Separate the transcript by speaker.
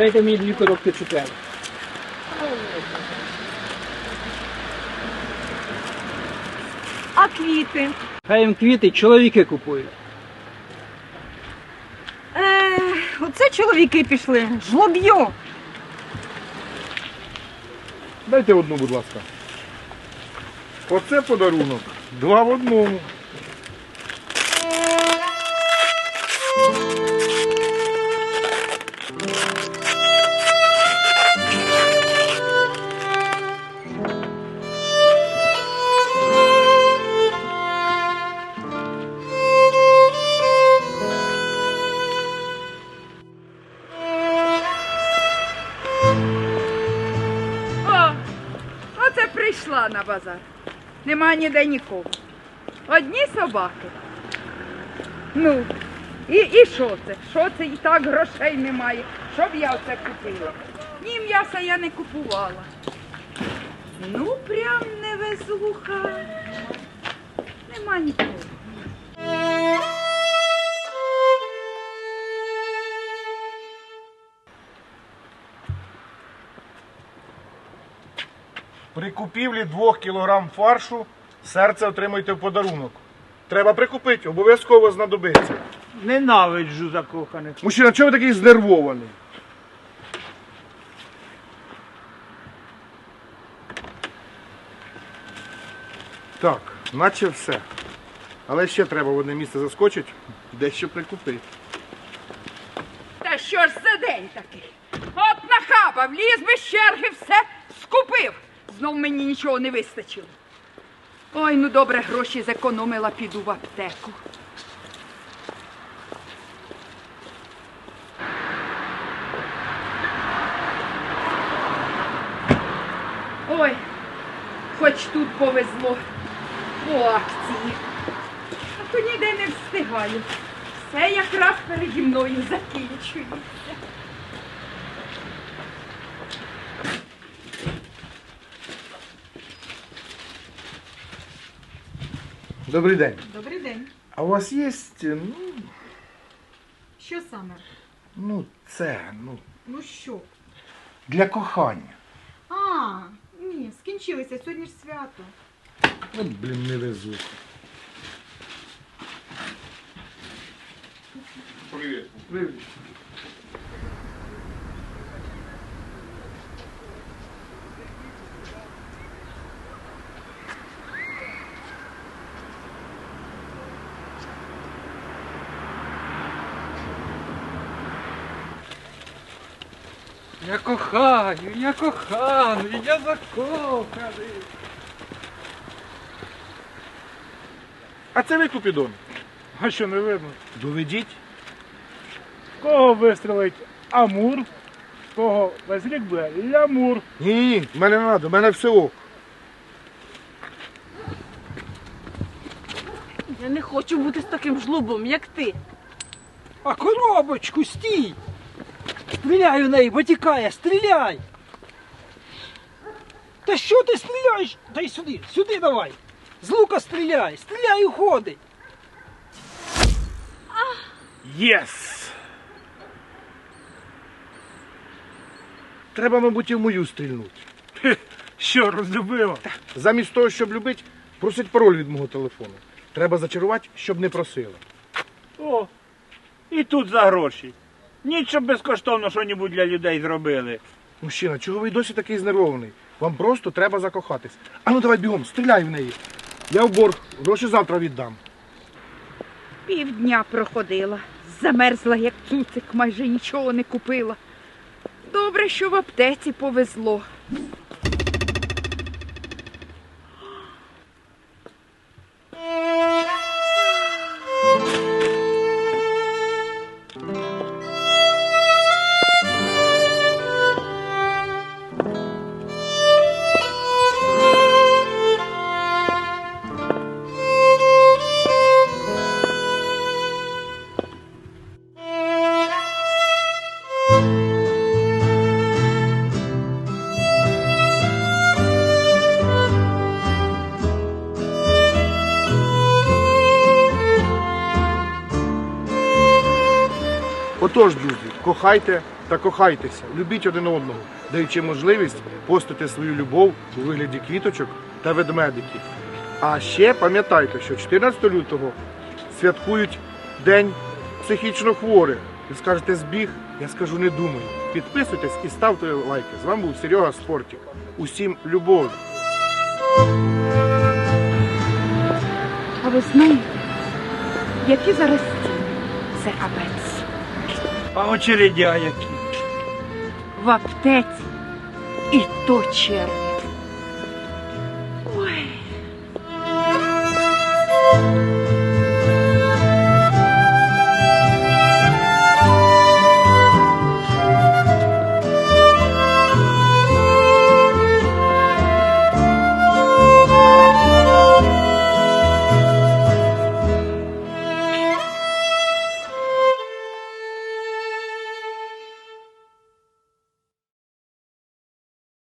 Speaker 1: Дайте мені дві коробки цукерок.
Speaker 2: А квіти?
Speaker 1: Хай їм квіти чоловіки купують.
Speaker 2: Е, оце чоловіки пішли. Жлоб'ю.
Speaker 3: Дайте одну, будь ласка. Оце подарунок. Два в одному.
Speaker 4: Прийшла на базар. Нема ніде нікого. Одні собаки. Ну, і що це? Що це і так грошей немає? Щоб я оце купила? Ні м'яса я не купувала. Ну, прям невезуха. Нема нікого.
Speaker 3: При купівлі 2 кг фаршу серце отримуєте в подарунок. Треба прикупити, обов'язково знадобиться.
Speaker 1: Ненавиджу закоханих.
Speaker 3: Мужчина, чого ви такий знервований? Так, наче все. Але ще треба в одне місце заскочити, дещо прикупити.
Speaker 4: Та що ж за день такий? От нахапав, ліз без черги, все. Знов мені нічого не вистачило. Ой, ну добре, гроші зекономила, піду в аптеку. Ой, хоч тут повезло по акції. А то ніде не встигаю. Все якраз переді мною закінчується.
Speaker 3: Добрий день.
Speaker 2: Добрий день.
Speaker 3: А у вас є, ну,
Speaker 2: Що саме?
Speaker 3: ну це, ну,
Speaker 2: Ну що?
Speaker 3: для кохання.
Speaker 2: А, ні, скінчилися, сьогодні ж свято.
Speaker 3: От, блін, не везу. Привіт. Привіт.
Speaker 1: Я кохаю, я коханий, я закоханий.
Speaker 3: А це ви Купідон?
Speaker 5: А що не видно?
Speaker 3: Доведіть.
Speaker 5: Кого вистрелить Амур, кого весь рік буде Лямур.
Speaker 3: Ні, ні, ні, мене не треба, мене все ок.
Speaker 6: Я не хочу бути з таким жлобом, як ти.
Speaker 1: А коробочку стій! Стріляй у неї, бо тікає, стріляй! Та що ти стріляєш? Дай сюди, сюди давай! З лука стріляй, стріляй уходить!
Speaker 5: Єс!
Speaker 3: Треба, мабуть, і в мою стрільнути.
Speaker 5: Що, розлюбила?
Speaker 3: Замість того, щоб любити, просить пароль від мого телефону. Треба зачарувати, щоб не просили.
Speaker 5: О, і тут за гроші. Ніч, щоб безкоштовно що небудь для людей зробили.
Speaker 3: Мужчина, чого ви й досі такий знервований? Вам просто треба закохатись. А ну давай бігом, стріляй в неї. Я в борг, гроші завтра віддам.
Speaker 4: Півдня проходила. Замерзла, як цуцик, майже нічого не купила. Добре, що в аптеці повезло.
Speaker 3: Отож, друзі, кохайте, та кохайтеся, любіть один одного, даючи можливість постити свою любов у вигляді квіточок та ведмедиків. А ще пам'ятайте, що 14 лютого святкують День психічно хворих. Ви скажете збіг, я скажу не думаю. Підписуйтесь і ставте лайки. З вами був Серега Спортик. Усім любові!
Speaker 4: А ви знаєте, які зараз ціни? Це капець.
Speaker 5: А очередя які.
Speaker 4: В аптеці і то черги.